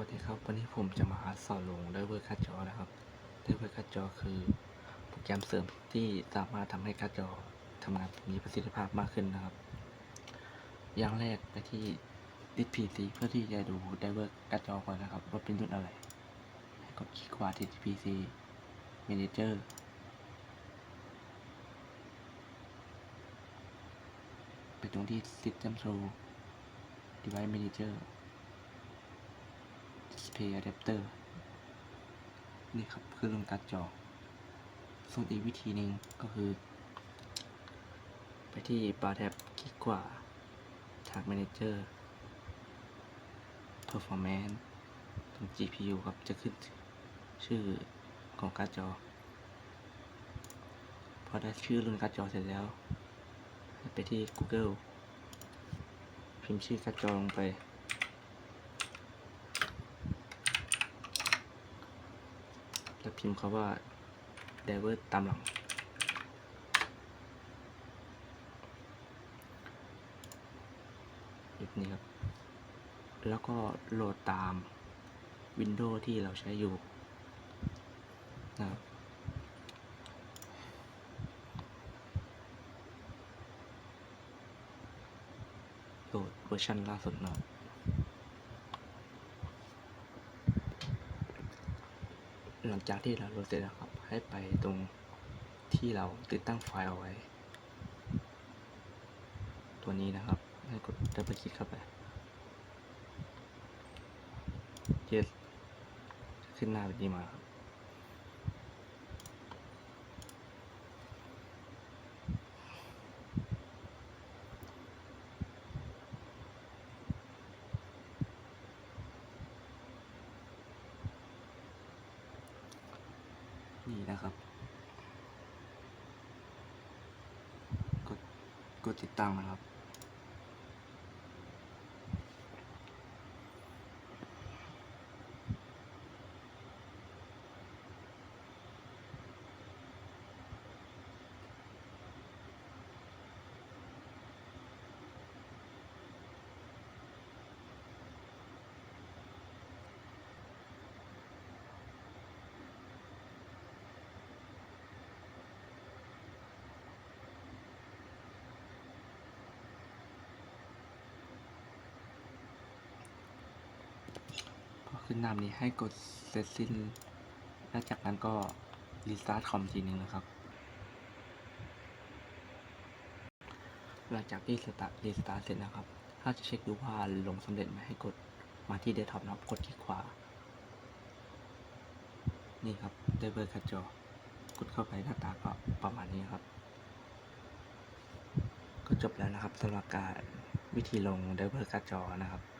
วัสดีครับ วันนี้ผมจะมาสอนลงไดเวอร์คัดจอนะครับไดเวอร์คัดจอคือโปรแกรมเสริมที่สามารถทำให้คัดจอทำงานมีประสิทธิภาพมากขึ้นนะครับ อย่างแรกไปที่ดิสพีซีเพื่อที่จะดูไดเวอร์คัดจอก่อนนะครับว่าเป็นรุ่นอะไรให้กดคลิกขวาที่ PC Manager ไปตรงที่ System Show Device Manager Display Adapter นี่ครับ คือรุ่นการ์ดจอ ส่วนอีกวิธีหนึ่งก็คือ ไปที่บาร์แท็บคลิกขวาทาง Manager Performance ตรง GPU ครับ จะขึ้นชื่อของการ์ดจอ พอได้ชื่อรุ่นการ์ดจอเสร็จแล้ว ไปที่ Google พิมพ์ชื่อการ์ดจอลงไป แล้ว พิมพ์คาว่า diver ตามหลัง แบบนี้ครับ แล้วก็โหลดตาม Windows ที่เราใช้อยู่นะครับโหลดเวอร์ชันล่าสุดนะครับ หลังจากที่เราโหลดเสร็จแล้วครับ ให้ไปตรงที่เราติดตั้งไฟล์เอาไว้ ตัวนี้นะครับ ให้กดดับเบิลคลิกเข้าไปเยสขึ้นหน้าแบบนี้มาครับ นี่นะครับ กดกดติดตั้งนะครับ ขึ้นหน้านี้ให้กดเสร็จสิ้น และจากนั้นก็รีสตาร์ทคอมทีหนึ่งนะครับ หลังจากที่สตาร์ทรีสตาร์ทเสร็จนะครับ ถ้าจะเช็คดูว่าลงสำเร็จไหมให้กดมาที่เดสก์ท็อปนะครับ กดคลิกขวา นี่ครับได้เบอร์คัดจอกดเข้าไปหน้าตาก็ประมาณนี้ครับ ก็จบแล้วนะครับสำหรับการวิธีลงไดเวอร์การ์ดจอนะครับ